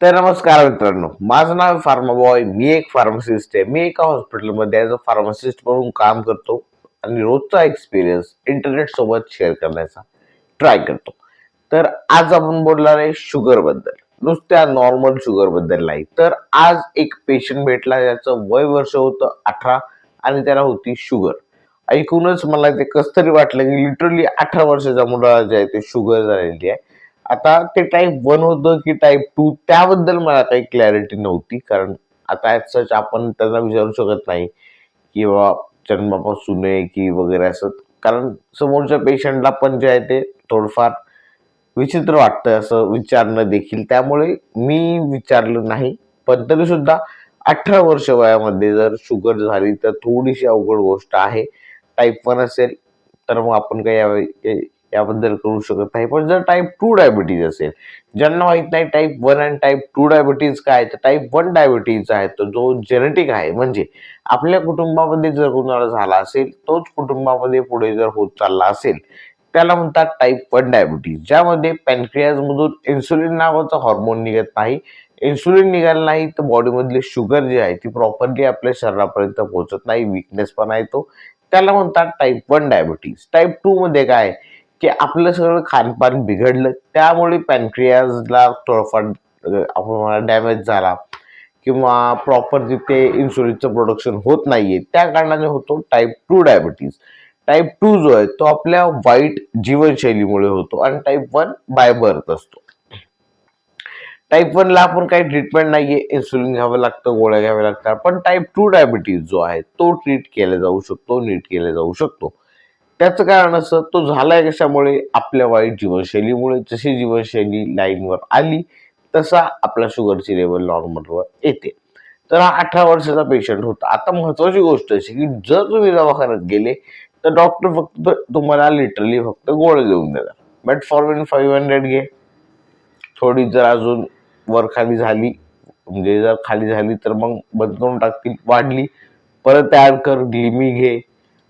तर नमस्कार मित्रांनो माझं नाव फार्मा बॉय मी एक फार्मासिस्ट आहे. मी एका हॉस्पिटलमध्ये ॲज अ फार्मासिस्ट म्हणून काम करतो आणि रोजचा एक्सपिरियन्स इंटरनेट सोबत शेअर करण्याचा ट्राय करतो. तर आज आपण बोलणार आहे शुगरबद्दल नुसत्या नॉर्मल शुगरबद्दल नाही. तर आज एक पेशंट भेटला ज्याचं वय वर्ष होतं अठरा आणि त्याला होती शुगर ऐकूनच मला ते कसं तरी वाटलं की लिटरली अठरा वर्षाच्या मुलाला जे आहे ते शुगर झालेली आहे. आता ते टाईप वन होतं की टाईप टू त्याबद्दल मला काही क्लॅरिटी नव्हती. कारण आता ॲज सच आपण त्यांना विचारू शकत नाही किंवा जन्मापासून आहे की वगैरे असं. कारण समोरच्या पेशंटला पण जे आहे ते थोडंफार विचित्र वाटतं असं विचारणं देखील. त्यामुळे मी विचारलं नाही. पण तरीसुद्धा अठरा वर्ष वयामध्ये जर शुगर झाली तर थोडीशी अवघड गोष्ट आहे. टाईप वन असेल तर मग आपण काही यावेळी याबद्दल करू शकत नाही. पण जर टाईप टू डायबिटीज असेल ज्यांना माहीत नाही टाईप वन आणि टाईप टू डायबिटीज काय तर टाईप वन डायबिटीज आहे तो जो जेनेटिक आहे म्हणजे आपल्या कुटुंबामध्ये जर कोणाला झाला असेल तोच कुटुंबामध्ये पुढे जर होत चालला असेल त्याला म्हणतात टाईप वन डायबिटीज ज्यामध्ये पॅनक्रियाजमधून इन्सुलिन नावाचं हॉर्मोन निघत नाही. इन्सुलिन निघालं नाही तर बॉडीमधली शुगर जी आहे ती प्रॉपरली आपल्या शरीरापर्यंत पोहोचत नाही विकनेस पण आहे तो. त्याला म्हणतात type one diabetes type two मध्ये काय की आपलं सगळं खानपान बिघडलं त्यामुळे पॅनक्रियाजला थोडंफार आपण म्हणा डॅमेज झाला किंवा प्रॉपर तिथे इन्सुलिनचं प्रोडक्शन होत नाही आहे त्या कारणाने होतो type two diabetes type two जो आहे तो आपल्या वाईट जीवनशैलीमुळे होतो आणि टाईप वन बाय बर्थ असतो टाईप वनला आपण काही ट्रीटमेंट नाही आहे इन्सुलिन घ्यावं लागतं गोळ्या घ्याव्या लागतात पण टाईप टू डायबिटीज जो आहे तो ट्रीट केला जाऊ शकतो नीट केला जाऊ शकतो. त्याचं कारण असं तो झालाय कशामुळे? आपल्या वाईट जीवनशैलीमुळे. जशी जीवनशैली लाईनवर आली तसा आपल्या शुगरची लेवल नॉर्मलवर येते. तर हा अठरा वर्षाचा पेशंट होता. आता महत्वाची गोष्ट अशी की जर तुम्ही दवाखान्यात गेले तर डॉक्टर फक्त तुम्हाला लिटरली फक्त गोळे देऊन देणार. बट फॉर्मिन फाईव्ह हंड्रेड घे. थोडी जर अजून वर खाली झाली म्हणजे जर खाली झाली तर मग बंद करून टाकतील वाढली. परत ॲड कर ग्लिमी घे.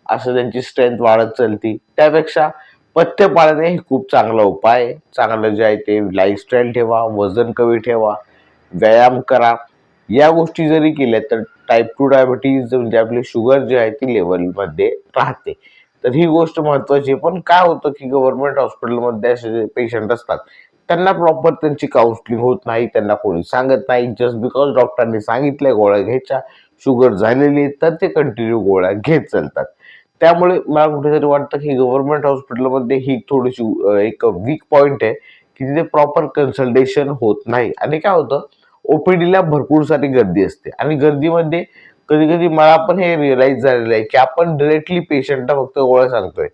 असं त्यांची स्ट्रेंथ वाढत चालती. त्यापेक्षा पथ्य पाळणे हे खूप चांगला उपाय आहे. चांगलं जे आहे ते लाईफस्टाईल ठेवा वजन कमी ठेवा व्यायाम करा. या गोष्टी जरी केल्या तर टाईप टू डायबिटीज म्हणजे आपली शुगर जी आहे ती लेवलमध्ये राहते. तर ही गोष्ट महत्वाची आहे. पण काय होतं की गव्हर्नमेंट हॉस्पिटलमध्ये असे जे पेशंट असतात त्यांना प्रॉपर त्यांची काउन्सिलिंग होत नाही. त्यांना कोणी सांगत नाही. जस्ट बिकॉज डॉक्टरांनी सांगितलंय गोळ्या घ्यायच्या शुगर झालेली आहे, तर ते कंटिन्यू गोळ्या घेत चालतात. त्यामुळे मला कुठेतरी वाटतं की गव्हर्नमेंट हॉस्पिटलमध्ये ही थोडीशी एक वीक पॉईंट आहे की तिथे प्रॉपर कन्सल्टेशन होत नाही. आणि काय होतं ओपीडीला भरपूर सारी गर्दी असते. आणि गर्दीमध्ये कधी कधी मला पण हे रिअलाइज झालेलं आहे की आपण डिरेक्टली पेशंटला फक्त गोळ्या सांगतोय.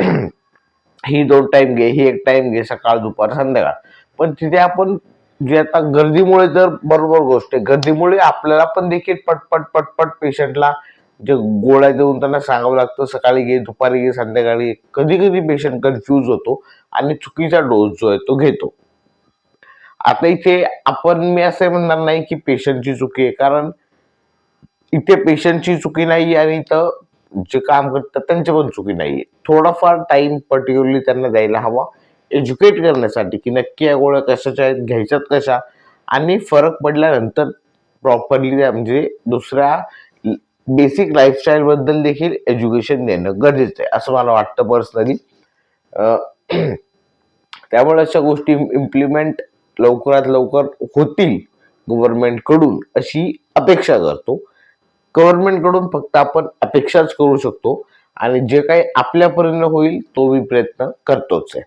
ही दोन टाइम घे ही एक टाइम घे सकाळ दुपार संध्याकाळ. पण तिथे आपण जे आता गर्दीमुळे तर बरोबर गोष्ट आहे. गर्दीमुळे आपल्याला पण देखील पटपट पटपट पेशंटला जे गोळ्या देऊन त्यांना सांगावं लागतं सकाळी घे दुपारी घे संध्याकाळी कधी कधी पेशंट कन्फ्यूज होतो आणि चुकीचा डोस जो आहे तो घेतो. आता इथे आपण मी असं म्हणणार नाही की पेशंटची चुकी आहे कारण इथे पेशंटची चुकी नाही आणि इथं जे काम करतात त्यांची पण चुकी नाही आहे थोडाफार टाइम पर्टिक्युलरली त्यांना द्यायला हवा. एज्युकेट करण्यासाठी की नक्की या गोळ्या कशाच्या आहेत घ्यायच्यात कशा? आणि फरक पडल्यानंतर प्रॉपरली म्हणजे दुसऱ्या बेसिक लाईफस्टाईल बद्दल देखील एज्युकेशन देणं गरजेचं आहे असं मला वाटतं पर्सनली त्यामुळे अशा गोष्टी इम्प्लिमेंट लवकरात लवकर होतील गव्हर्नमेंटकडून अशी अपेक्षा करतो. गव्हर्नमेंटकडून फक्त आपण अपेक्षाच करू शकतो आणि जे काही आपल्यापर्यंत होईल तो मी प्रयत्न करतोच आहे.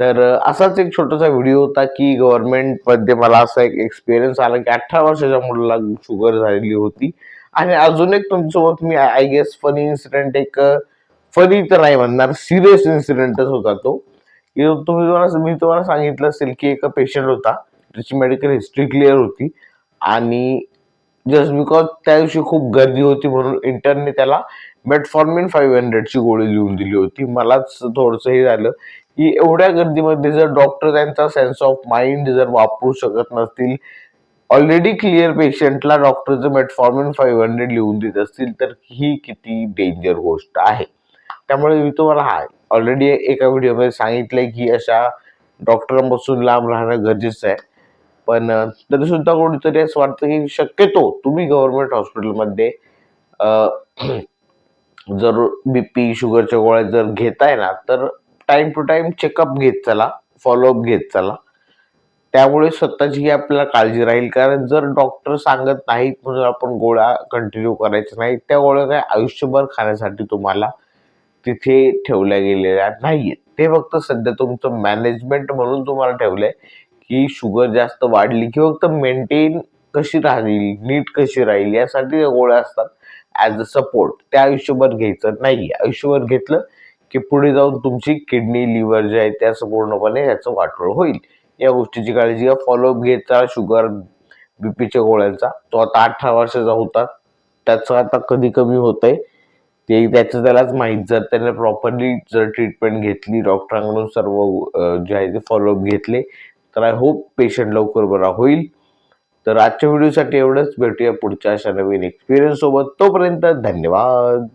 तर असाच एक छोटासा व्हिडिओ होता की गव्हर्नमेंटमध्ये मला असा एक एक्सपिरियन्स आला की अठरा वर्षाच्या मुलाला शुगर झालेली होती. आणि अजून एक तुमच्यासोबत मी आय गेस फनी इन्सिडेंट एक फनी तर नाही म्हणणार सिरियस इन्सिडेंटच होता तो. तुम्ही तुम्हाला मी तुम्हाला सांगितलं असेल की एक पेशंट होता त्याची मेडिकल हिस्ट्री क्लिअर होती. आणि जस्ट बिकॉज त्या दिवशी खूप गर्दी होती म्हणून इंटरने त्याला मेटफॉर्मिन फाईव्ह हंड्रेडची गोळी लिहून दिली होती. मलाच थोडंसं हे झालं की एवढ्या गर्दीमध्ये जर डॉक्टर त्यांचा सेन्स ऑफ माइंड जर वापरू शकत नसतील ऑलरेडी क्लिअर पेशंटला डॉक्टरचं मेटफॉर्मिन फाईव्ह हंड्रेड लिहून देत असतील तर ही किती डेंजर गोष्ट आहे. त्यामुळे मी तुम्हाला हा ऑलरेडी एका व्हिडिओमध्ये सांगितलंय की अशा डॉक्टरांपासून लांब राहणं गरजेचं आहे. पण तरी सुद्धा कोणीतरी असं वाटतं की शक्यतो तुम्ही गव्हर्नमेंट हॉस्पिटलमध्ये जर बी पी शुगरच्या गोळ्या जर घेताय ना तर टाइम टू टाइम चेकअप घेत चला फॉलोअप घेत चला. त्यामुळे स्वतःची आपल्याला काळजी राहील. कारण जर डॉक्टर सांगत नाहीत म्हणून आपण गोळ्या कंटिन्यू करायच्या नाही त्या गोळ्या काय आयुष्यभर खाण्यासाठी तुम्हाला तिथे ठेवल्या गेलेल्या नाहीयेत. ते फक्त सध्या तुमचं मॅनेजमेंट म्हणून तुम्हाला ठेवलंय की शुगर जास्त वाढली की फक्त मेंटेन कशी राहील नीट कशी राहील यासाठी त्या गोळ्या असतात ॲज अ सपोर्ट त्या आयुष्यभर घ्यायचं नाही आयुष्यभर घेतलं की पुढे जाऊन तुमची किडनी लिव्हर जे आहे त्याचं पूर्णपणे याचं वाटोळ होईल. या गोष्टीची काळजी घ्या. फॉलोअप घेता शुगर बी पीच्या गोळ्यांचा. तो आता अठरा वर्षाचा होता. त्याचं आता कधी कमी होत आहे ते त्याचं त्यालाच माहीत जर त्याने प्रॉपरली जर ट्रीटमेंट घेतली डॉक्टरांकडून सर्व जे आहे ते फॉलोअप घेतले तर आय होप पेशंट लवकर बरा होईल. तर आजच्या व्हिडिओसाठी एवढंच. भेटूया पुढच्या अशा नवीन एक्सपिरियन्स सोबत. तोपर्यंत धन्यवाद.